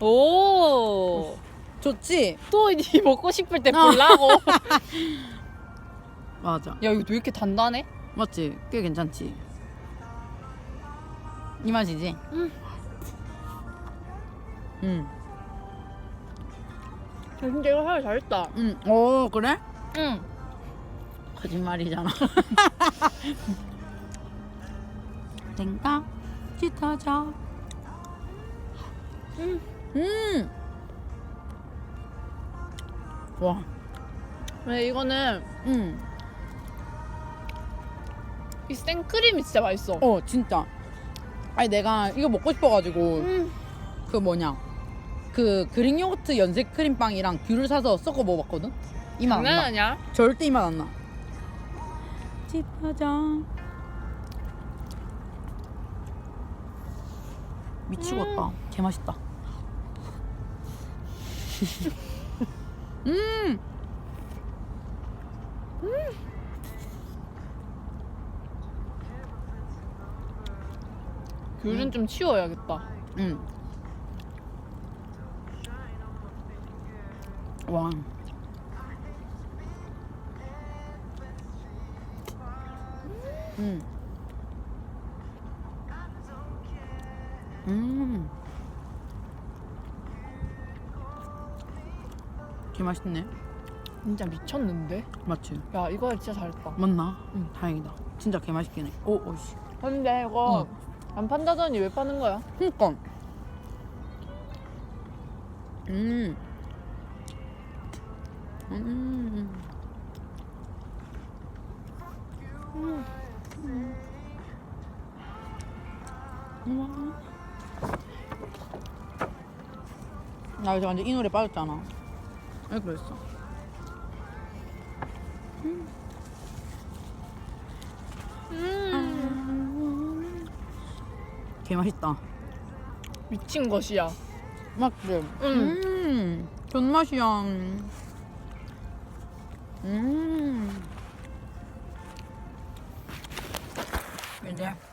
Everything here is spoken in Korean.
오. 좋지? 또 니 먹고 싶을 때 어. 보려고. 맞아. 야 이거 왜 이렇게 단단해? 맞지? 꽤 괜찮지? 이 맛이지? 응. 응. 야, 진짜 이거 하기 잘했다. 응. 오, 그래? 응. 거짓말이잖아. 생각 짙어져. 음. 음. 와. 근데 이거는 음. 이 생크림이 진짜 맛있어. 어, 진짜. 아니 내가 이거 먹고 싶어가지고 음. 그 뭐냐 그 그릭 요거트 연색 크림빵이랑 귤을 사서 섞어 먹어봤거든. 이 맛 안 장난 나. 아니야? 절대 이 맛 안 나. 짚어져. 미치겠다. 개 맛있다. 음. 귤은 좀 치워야겠다. 음. 와. 음. 음. 개 맛있네. 진짜 미쳤는데? 맞지? 야 이거 진짜 잘했다. 맞나? 응. 다행이다. 진짜 개 맛있긴 해. 오, 오씨. 근데 이거 응. 안 판다더니 왜 파는 거야? 그니까. 음. 음. 음. 음. 나 요새 완전 이 노래 빠졌잖아. 왜 그랬어? 음. 개 맛있다. 미친 것이야. 맞지? 응. 음. 존맛이야. 음. 이제